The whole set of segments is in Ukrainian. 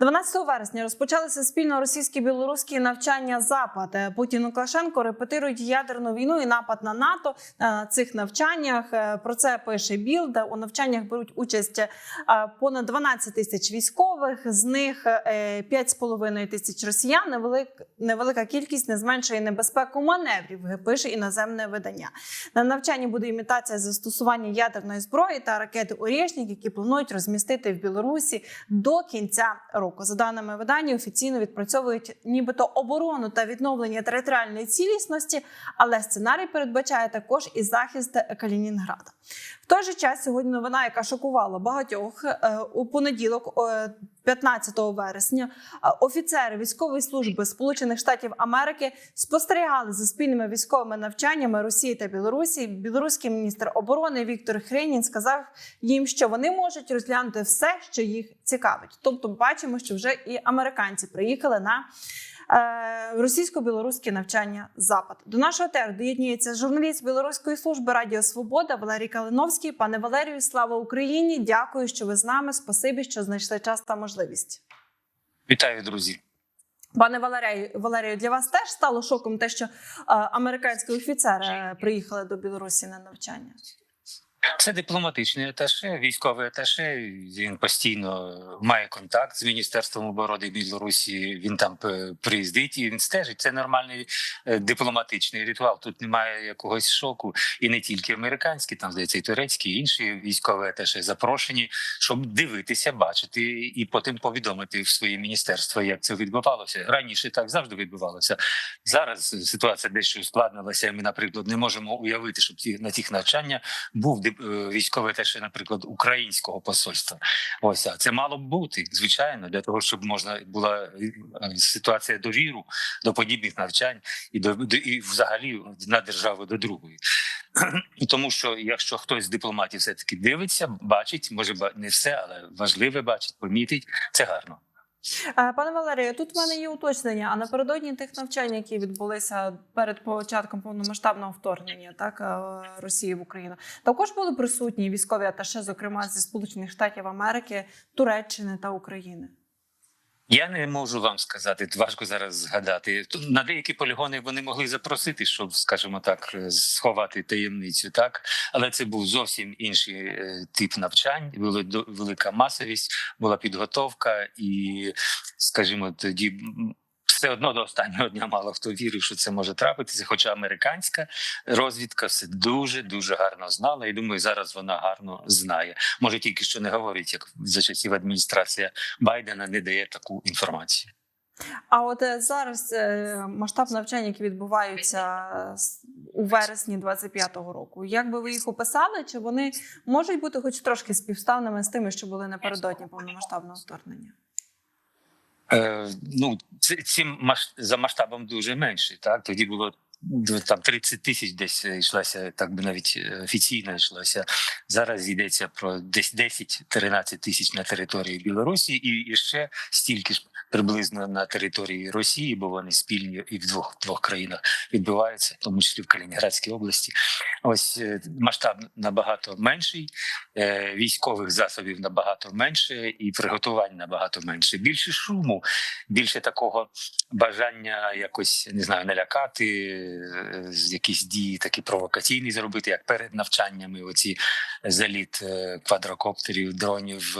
12 вересня розпочалися спільно російсько-білоруські навчання Запад. Е, Путін і Лукашенко репетирують ядерну війну і напад на НАТО на цих навчаннях. Е, Про це пише Білд. У навчаннях беруть участь е, понад 12 тисяч військових. З них е, 5,5 тисяч росіян. Невелик, невелика кількість не зменшує небезпеку маневрів. Пише іноземне видання. На навчанні буде імітація застосування ядерної зброї та ракети «Орєшнік», які планують розмістити в Білорусі до кінця року. За даними видання, офіційно відпрацьовують нібито оборону та відновлення територіальної цілісності, але сценарій передбачає також і захист Калінінграда. Той же час сьогодні новина, яка шокувала багатьох е, у понеділок, е, 15 вересня, е, офіцери військової служби Сполучених Штатів Америки спостерігали за спільними військовими навчаннями Росії та Білорусі. Білоруський міністр оборони Віктор Хренін сказав їм, що вони можуть розглянути все, що їх цікавить. Тобто, бачимо, що вже і американці приїхали на російсько-білоруське навчання Запад. До нашого теру доєднується журналіст білоруської служби Радіо Свобода Валерій Калиновський. Пане Валерію, слава Україні! Дякую, що ви з нами. Спасибі, що знайшли час та можливість. Вітаю, друзі. Пане Валерію, Валерію, для вас теж стало шоком те, що е, американські офіцери приїхали до Білорусі на навчання. Це дипломатичний аташе, військовий аташе. Він постійно має контакт з міністерством оборони Білорусі. Він там приїздить і він стежить. Це нормальний е, дипломатичний ритуал. Тут немає якогось шоку, і не тільки американські, там здається, і турецькі, і інші військові аташе запрошені, щоб дивитися, бачити і потім повідомити в своє міністерство, як це відбувалося. Раніше так завжди відбувалося. Зараз ситуація дещо ускладнилася. Ми, наприклад, не можемо уявити, щоб на тих навчаннях був е, військовий теж, наприклад, українського посольства. Ось а це мало б бути звичайно для того, щоб можна була е, ситуація довіру до подібних навчань і до і взагалі на державу до другої. Тому що якщо хтось з дипломатів все таки дивиться, бачить, може не все, але важливе бачить, помітить, це гарно. Пане Валерію, тут в мене є уточнення. А напередодні тих навчань, які відбулися перед початком повномасштабного вторгнення, так е, Росії в Україну, також були присутні військові аташе, зокрема зі Сполучених Штатів Америки, Туреччини та України. Я не можу вам сказати, важко зараз згадати. На деякі полігони вони могли запросити, щоб, скажімо так, е, сховати таємницю, так але це був зовсім інший е, тип навчань. Була велика масовість, була підготовка, і, скажімо, тоді. Все одно до останнього дня мало хто вірив, що це може трапитися. Хоча американська розвідка все дуже дуже гарно знала, і думаю, зараз вона гарно знає. Може тільки що не говорить, як за часів адміністрації Байдена не дає таку інформацію. А от е, зараз е, масштаб навчань, які відбуваються у вересні 25-го року, як би ви їх описали? Чи вони можуть бути хоч трошки співставними з тими, що були напередодні повномасштабного вторгнення? Е, ну, маш... за масштабом дуже менший. Так тоді було там 30 тисяч десь е, йшлося, так би навіть е, офіційно йшлося. Зараз йдеться про десь 10-13 тисяч на території Білорусі, і, і ще стільки ж приблизно на території Росії, бо вони спільні і в двох двох країнах відбуваються, в тому числі в Калінінградській області. Ось е, масштаб набагато менший, військових засобів набагато менше, і приготувань набагато менше. Більше шуму, більше такого бажання якось не знаю, налякати, якісь дії такі провокаційні зробити, як перед навчаннями. Оці заліт е, квадрокоптерів, дронів.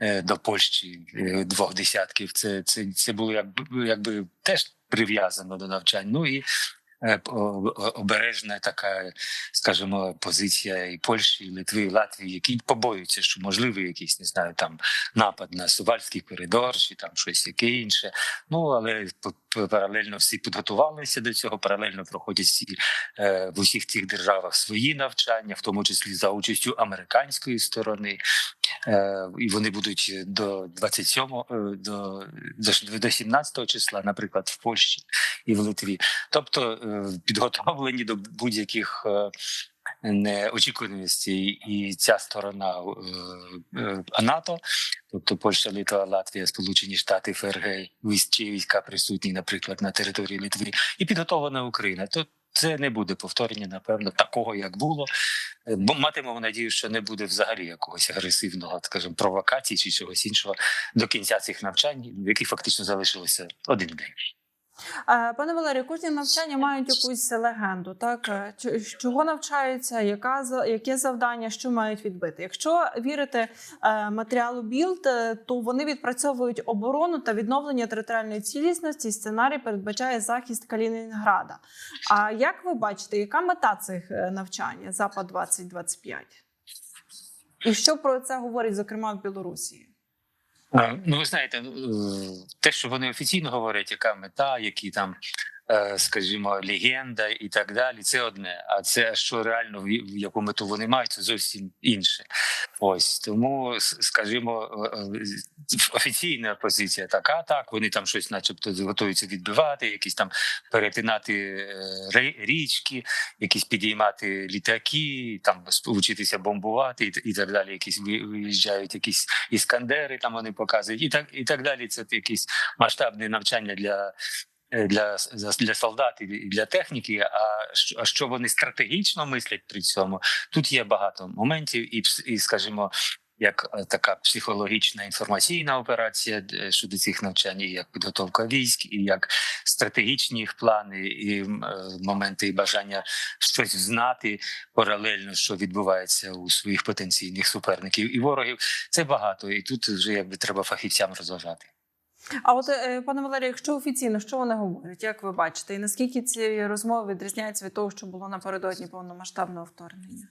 е, До Польщі е, двох десятків. Це це, це було якби якби теж прив'язано до навчань. Ну і е, обережна така, скажімо, позиція і Польщі, і Литви, і Латвії, які побоюються, що можливий якийсь не знаю там напад на Сувальський коридор чи там щось яке інше. Ну але паралельно всі підготувалися до цього. Паралельно проходять всі е, в усіх цих державах свої навчання, в тому числі за участю американської сторони. Е, і вони будуть до 27 е, до, до, до 17 числа, наприклад, в Польщі і в Литві. Тобто підготовлені до будь-яких неочікуваностей, і ця сторона е, е, НАТО, тобто Польща, Литва, Латвія, Сполучені Штати, ФРГ, чи війська присутні, наприклад, на території Литви, і підготовлена Україна. То це не буде повторення, напевно, такого, як було. Е, Бо матимемо надію, що не буде взагалі якогось агресивного, скажімо, провокації чи чогось іншого до кінця цих навчань, в яких фактично залишилося один день. Пане Валерію, кожні навчання мають якусь легенду. Так Е, чого навчаються, яка яке завдання, що мають відбити? Якщо вірити е, матеріалу Білд, е, то вони відпрацьовують оборону та відновлення територіальної цілісності. Сценарій передбачає захист Калінінграда. А як ви бачите, яка мета цих навчань Запад 2025 І що про це говорять, зокрема в Білорусі? А, Ну, ви знаєте, ну, е, те, що вони офіційно говорять, яка мета, які там, е, скажімо, легенда і так далі, це одне. А це що реально в яку мету вони мають, це зовсім інше. Ось тому, скажімо, е, е, офіційна позиція така, так вони там щось, начебто, готуються відбивати, якісь там перетинати е, річки, якісь підіймати літаки, там вчитися бомбувати і, так далі. Якісь ви- виїжджають якісь іскандери, там вони показують, і так і так далі. Це якісь масштабне навчання для. Е, Для для солдат і для техніки, а що, а що вони стратегічно мислять при цьому? Тут є багато моментів, і і скажімо, як е, така психологічна інформаційна операція е, щодо цих навчань, і як підготовка військ, і як стратегічні їх плани, і моменти і бажання щось знати паралельно, що відбувається у своїх потенційних суперників і ворогів. Це багато, і тут вже якби треба фахівцям розважати. А от е, пане Валерію, якщо офіційно, що вони говорять, як ви бачите, і наскільки ці розмови відрізняються від того, що було напередодні повномасштабного вторгнення?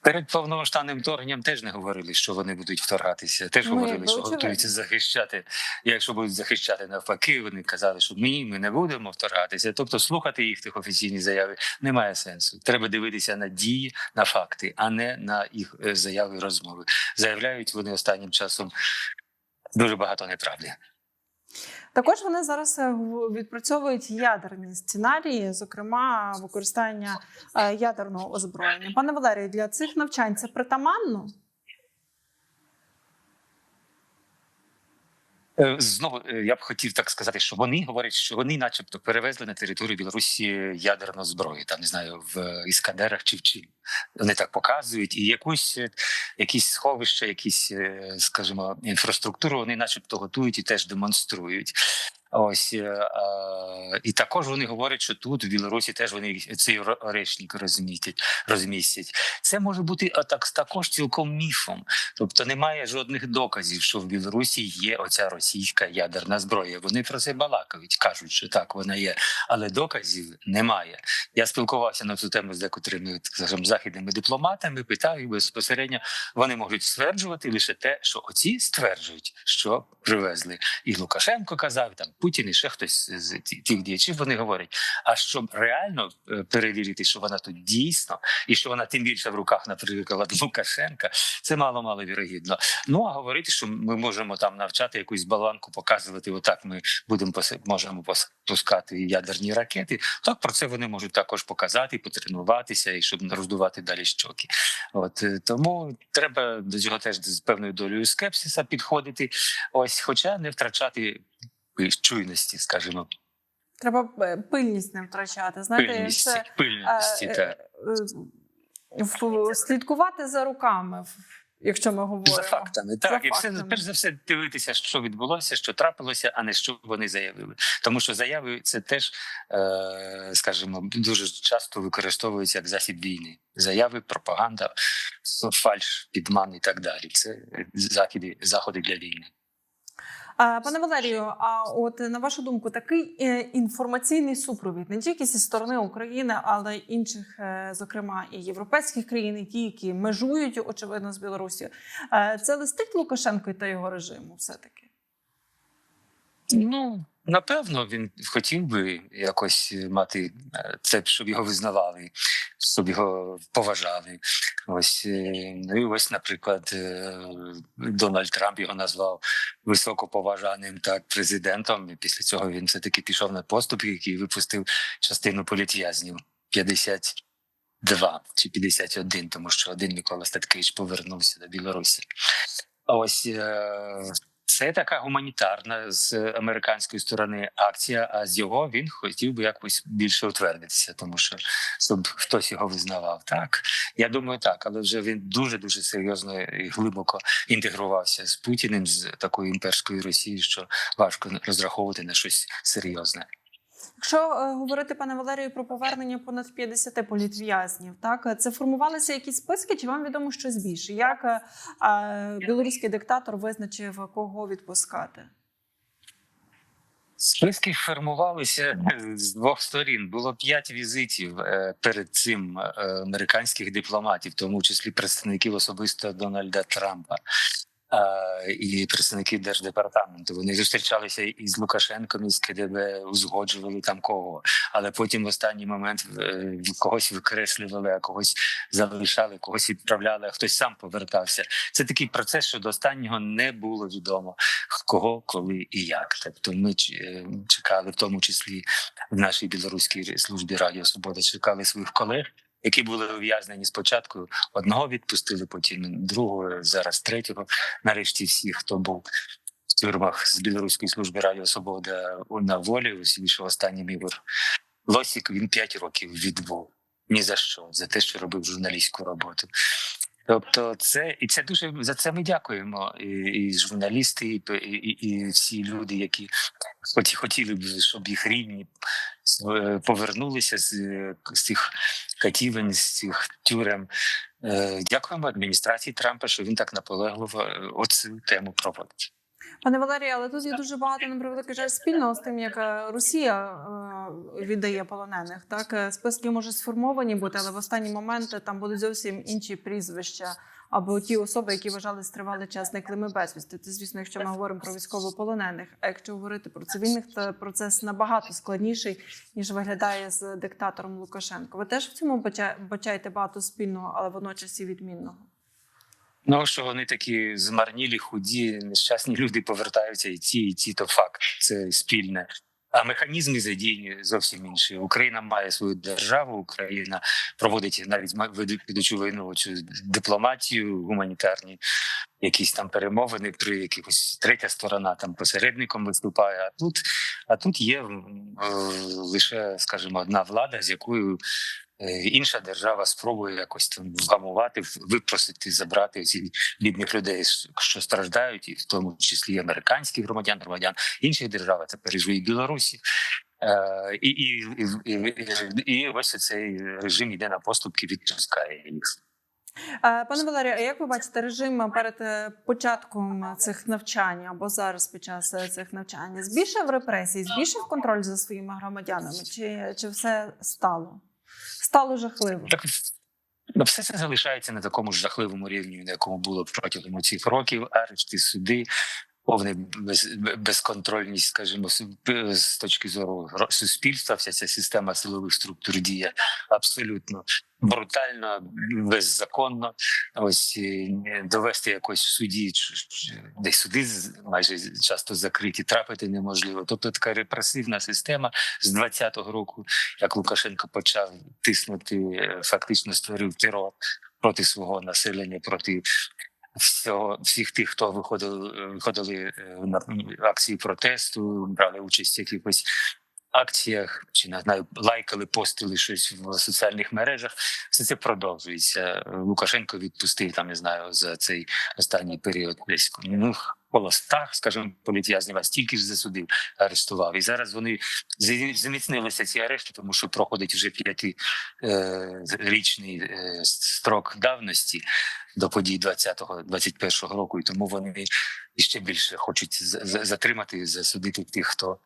Перед повномасштабним вторгненням теж не говорили, що вони будуть вторгатися. Теж Ну, говорили, що готуються захищати. Якщо будуть захищати навпаки, вони казали, що ні, ми не будемо вторгатися. Тобто слухати їх тих офіційні заяви немає сенсу. Треба дивитися на дії, на факти, а не на їх е, заяви, розмови. Заявляють вони останнім часом дуже багато неправди. Також вони зараз е, відпрацьовують ядерні сценарії, зокрема використання е, ядерного озброєння. Пане Валерію, для цих навчань це притаманно? Знову е, я б хотів так сказати, що вони говорять, що вони, начебто, перевезли на територію Білорусі ядерну зброю, там не знаю, в е, іскандерах чи в чим. Вони так показують, і якусь е, якісь сховища, якісь, е, скажімо, інфраструктуру вони, начебто, готують і теж демонструють. Ось е, а, і також вони говорять, що тут в Білорусі теж вони цей орешник розмістять, розмістять. Це може бути так також цілком міфом. Тобто немає жодних доказів, що в Білорусі є оця російська ядерна зброя. Вони про це балакають, кажуть, що так вона є, але доказів немає. Я спілкувався на цю тему з декотрими скажімо, західними дипломатами. Питав їх безпосередньо. Вони можуть стверджувати лише те, що оці стверджують, що привезли. І Лукашенко казав, там Путін, і ще хтось з тих діячів. Вони говорять. А щоб реально е, перевірити, що вона тут дійсно, і що вона тим більше в руках, наприклад, Лукашенка, це мало мало вірогідно. Ну а говорити, що ми можемо там навчати якусь баланку, показувати, отак ми будемо можемо пускати ядерні ракети. Так про це вони можуть також показати, потренуватися і щоб не роздувати далі щоки. От е, тому треба до цього теж з певною долею скепсиса підходити. Ось, хоча не втрачати чуйності, скажімо, Треба е, пильність не втрачати. Знаєте, пильності, це пильності. е, так. е, в- слідкувати за руками, якщо ми говоримо За фактами, так За і все перш за все дивитися, що відбулося, що трапилося, а не що вони заявили. Тому що заяви це теж, скажімо, дуже часто використовуються як засіб війни. Заяви, пропаганда, фальш, підман і так далі. Це заходи, заходи для війни. Пане Валерію, а от на вашу думку, такий е, інформаційний супровід не тільки зі сторони України, але й інших, е, зокрема і європейських країн, і ті, які межують очевидно з Білорусі, е, це листить Лукашенко та його режиму, все таки. Ну напевно, він хотів би якось мати е, це, щоб його визнавали, щоб його поважали. Ось е, ну і ось, наприклад, е, Дональд Трамп його назвав високоповажаним так президентом. І після цього він все таки пішов на поступ, який випустив частину політв'язнів 52 чи 51, тому що один Микола Статкевич повернувся до Білорусі. Ось е, Це така гуманітарна з американської сторони акція. А з його він хотів би якось більше утвердитися, тому що щоб хтось його визнавав. Так я думаю, так, але вже він дуже дуже серйозно і глибоко інтегрувався з Путіним з такою імперською Росією, що важко розраховувати на щось серйозне. Якщо е, говорити, пане Валерію, про повернення понад 50 політв'язнів, так це формувалися якісь списки, чи вам відомо щось більше? Як е, е, білоруський диктатор визначив, кого відпускати? Списки формувалися з двох сторін. Було п'ять візитів е, перед цим е, американських дипломатів, в тому числі представників особисто Дональда Трампа. І представники держдепартаменту вони зустрічалися і з Лукашенком, і з КДБ, узгоджували там кого. Але потім в останній момент е, когось викреслювали, а когось залишали, когось відправляли, а хтось сам повертався. Це такий процес, що до останнього не було відомо кого, коли і як. Тобто ми е, чекали, в тому числі в нашій білоруській службі Радіо Свобода, чекали своїх колег, які були ув'язнені спочатку. Одного відпустили, потім другого, зараз третього. Нарешті всіх, хто був в тюрмах з білоруської служби Радіо Свобода на волі, ось вийшов останній Ігор Лосік. Він п'ять років відбув. Ні за що, за те, що робив журналістську роботу. Тобто, це і це дуже за це ми дякуємо. І, і журналісти, і, і, і всі люди, які хоч хотіли б, щоб їх рідні е, повернулися з, з цих катівень, з цих тюрем. Е, Дякуємо адміністрації Трампа, що він так наполегливо е, оцю тему проводить. Пане Валерію, але тут є дуже багато на превеликий жаль спільного з тим, як е, Росія е, віддає полонених. Так Е, списки можуть сформовані бути, але в останні моменти там будуть зовсім інші прізвища або ті особи, які вважались тривалий час зниклими безвісти. Це звісно, якщо ми говоримо про військовополонених. А якщо говорити про цивільних, то процес набагато складніший ніж виглядає з диктатором Лукашенко. Ви теж в цьому бачаєте багато спільного, але водночас і відмінного. Ну що вони такі змарнілі, худі, нещасні люди повертаються, і ці, і ці то факт. Це спільне. А механізми задіяні зовсім інші. Україна має свою державу. Україна проводить навіть ведучу війну цю дипломатію, гуманітарні якісь там перемовини при якихось третя сторона там посередником виступає. А тут, а тут є лише, скажімо, одна влада, з якою інша держава спробує якось там вгамувати, випросити, забрати ці бідних людей, що страждають, і в тому числі американських громадян, громадян інших держав, а тепер і ж і Білорусі. Е, і, і, і, і, ось цей режим йде на поступки, відпускає їх. Е, Пане Валерію, а як ви бачите режим перед е, початком цих навчань або зараз під час е, цих навчань? Збільшив репресії, збільшив контроль за своїми громадянами? Чи, чи все стало? Стало жахливо. Так ну, все це залишається на такому ж жахливому рівні, на якому було протягом цих років. Арешти, суди, повна без, безконтрольність, скажімо, з точки зору суспільства. Вся ця система силових структур діє абсолютно брутально, беззаконно. Ось довести якось в суді, десь суди майже часто закриті, трапити неможливо. Тобто така репресивна система з 20-го року як Лукашенко почав тиснути, е, фактично створив терор проти свого населення, проти всього всіх тих, хто виходили, виходили е, на акції протесту, брали участь в якихось акціях, чи не знаю, лайкали, постили щось в соціальних мережах. Все це продовжується. Лукашенко відпустив там, не знаю, за цей останній період десь ну коло ста, скажімо, політв'язнів, а стільки ж засудив, арештував. І зараз вони зміцнилися ці арешти, тому що проходить вже п'ятирічний е, строк давності до подій 20-21 року, і тому вони ще більше хочуть затримати засудити тих, хто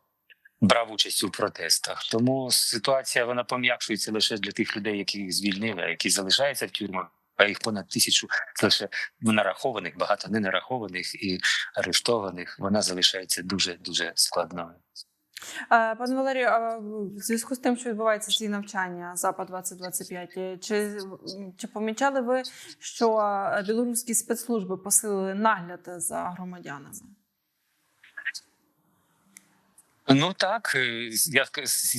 брав участь у протестах. Тому ситуація вона пом'якшується лише для тих людей, які їх звільнили, які залишаються в тюрмах. А їх понад тисячу лише нарахованих, багато не нарахованих і арештованих. Вона залишається дуже дуже складною. Пане Валерію, в зв'язку з тим, що відбуваються ці навчання Запад 2025, е, чи, чи помічали ви, що білоруські спецслужби посилили нагляд за громадянами? Ну так, е, я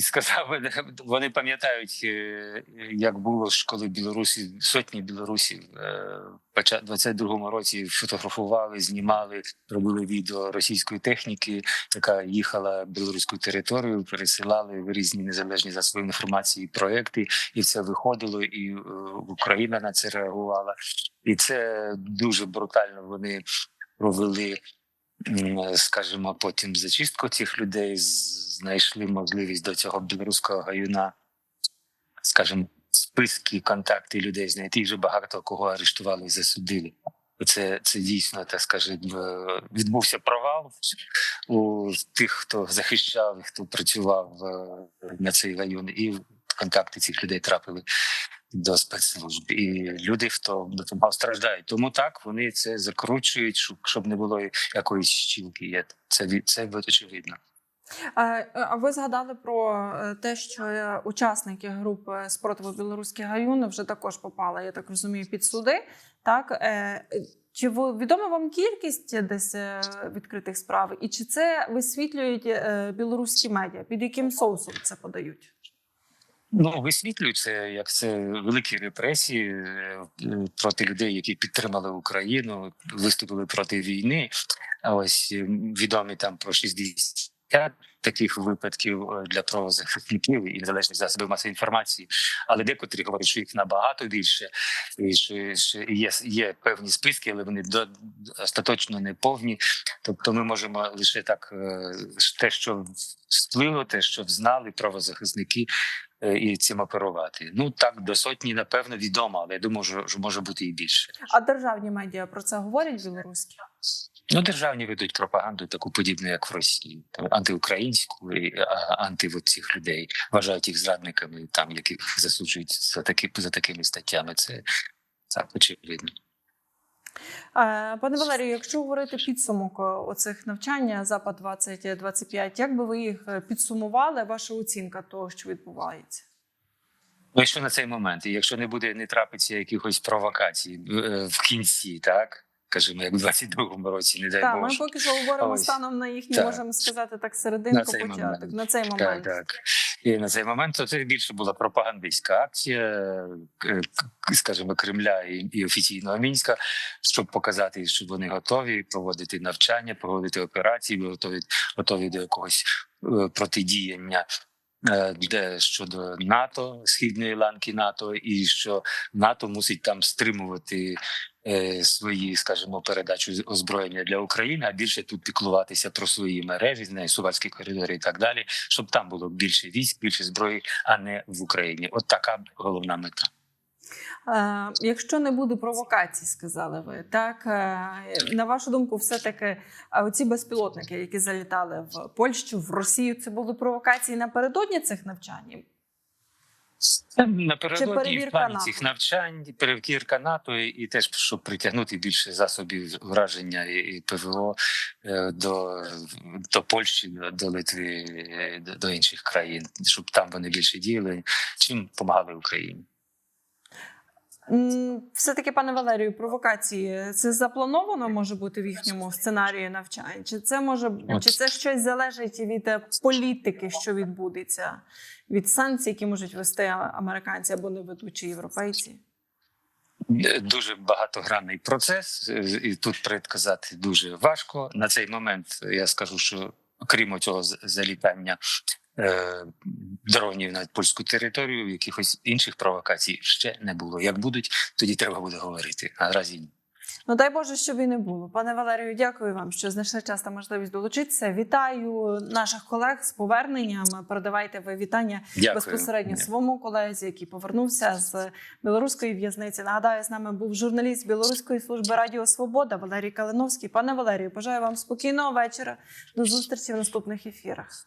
сказав, вони пам'ятають, е, як було ж, коли білорусі, сотні білорусів е, в 22-му році фотографували, знімали, робили відео російської техніки, яка їхала білоруську територію, пересилали в різні незалежні засоби інформації, проекти, і це виходило, і Україна на це реагувала. І це дуже брутально вони провели скажімо, потім зачистку цих людей, знайшли можливість до цього білоруського гаюна, скажімо, списки, контакти людей знайти. І вже багато кого арештували і засудили. Це, це дійсно, так скажемо, е, відбувся провал у тих, хто захищав хто працював е, на цей район, і контакти цих людей трапили до спецслужб. І люди, хто допомагав, страждають. Тому так вони це закручують, щоб, не було якоїсь щілки. Це це очевидно. Е, А ви згадали про е, те, що е, учасники групи спротиву білоруський гаюн вже також попали, я так розумію, під суди. Так Е, чи відома вам кількість десь е, відкритих справ, і чи це висвітлюють е, білоруські медіа? Під яким соусом це подають? Ну висвітлюють це як це великі репресії е, проти людей, які підтримали Україну, виступили проти війни. А ось відомі там про 60 таких випадків е, для правозахисників і незалежних засобів масової інформації. Але декотрі говорять, що їх набагато більше, і що, що є, є певні списки, але вони до остаточно не повні. Тобто, ми можемо лише так е, те, що сплило, те, що знали правозахисники, е, і цим оперувати. Ну так до сотні, напевно, відомо, але я думаю, що може бути і більше. А державні медіа про це говорять білоруські? Ну, державні ведуть пропаганду таку подібну, як в Росії, там, антиукраїнську і анти от цих людей вважають їх зрадниками, там яких засуджують за такі за такими статтями. Це так очевидно. Пане Валерію, якщо говорити підсумок е, оцих навчання запад 2025, як би ви їх е, підсумували? Ваша оцінка того, що відбувається? Ну, якщо на цей момент, і якщо не буде, не трапиться якихось провокацій е, в кінці, так кажемо, як в 22-му році, не дай Так, ми поки що говоримо Ось. станом на їхній, Так. можемо сказати так, серединку початок. момент. На цей момент. так. І на цей момент то це більше була пропагандистська акція, е, скажімо, Кремля і, і офіційного мінська, щоб показати, що вони готові проводити навчання, проводити операції, готові готові до якогось е, протидіяння. Е, Де щодо НАТО, східної ланки НАТО, і що НАТО мусить там стримувати е, свої, скажімо, передачу озброєння для України, а більше тут піклуватися про свої мережі, з неї сувальські коридори і так далі, щоб там було більше військ, більше зброї, а не в Україні. От така головна мета. Е, якщо не буде провокацій, сказали ви, так е, на вашу думку, все-таки оці безпілотники, які залітали в Польщу, в Росію, це були провокації напередодні цих навчань? Напередодні в плані НАТО? цих навчань, перевірка НАТО і, і теж щоб притягнути більше засобів враження і, і ПВО е, до, до Польщі, до, до Литви, до, до інших країн, щоб там вони більше діяли, чим допомагали Україні. М, Все-таки, пане Валерію, провокації це заплановано може бути в їхньому сценарії навчань? Чи це може чи це щось залежить від е, політики, що відбудеться, від санкцій, які можуть вести американці або не ведучі європейці? Е, Дуже багатогранний процес, е, і тут предказати дуже важко. На цей момент я скажу, що окрім цього з- залітання е, дронів на польську територію, якихось інших провокацій ще не було. Як будуть, тоді треба буде говорити. А наразі ні. Ну дай Боже, щоб і не було. Пане Валерію, дякую вам, що знайшли час та можливість долучитися. Вітаю наших колег з поверненням. Передавайте ви вітання Дякую. безпосередньо Ні. своєму колезі, який повернувся з білоруської в'язниці. Нагадаю, з нами був журналіст білоруської служби Радіо Свобода Валерій Калиновський. Пане Валерію, бажаю вам спокійного вечора. До зустрічі в наступних ефірах.